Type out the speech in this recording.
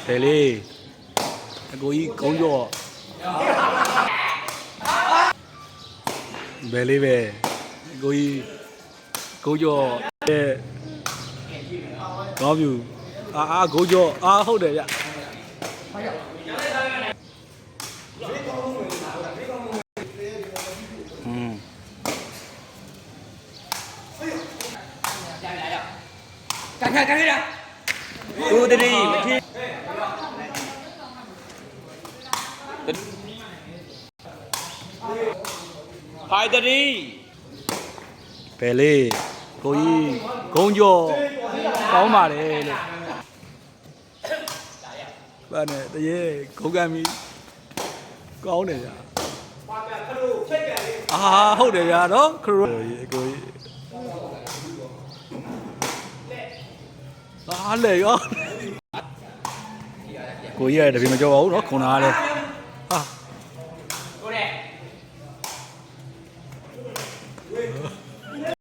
။တယ်လေ။အကိုကြီးကုန်းကျော်။ဘယ်လေးပဲ။အကိုကြီးကုန်းကျော်တဲ့။ကောင်းပြူ။အာအာကုန်းကျော်အာဟုတ်တယ်ဗျ။ဟုတ်ရပါ干啥干啥？2 3မထင်ဖိုင်တရီဘယ်လေးကိုကြီးဂုံကျော်ကောင်းပါတယ်လို့ဘာနဲ့တရေဂုံကံမီကောင်းတယ်ဗျာအာဟုတ်တယ်ဗျာနော်ခရိုအကိုကြီး အားလေရောကိုကြီးရတပည့်မကြောက်ပါဘူးနော်ခုနကလည်းဟာဟုတ်တယ်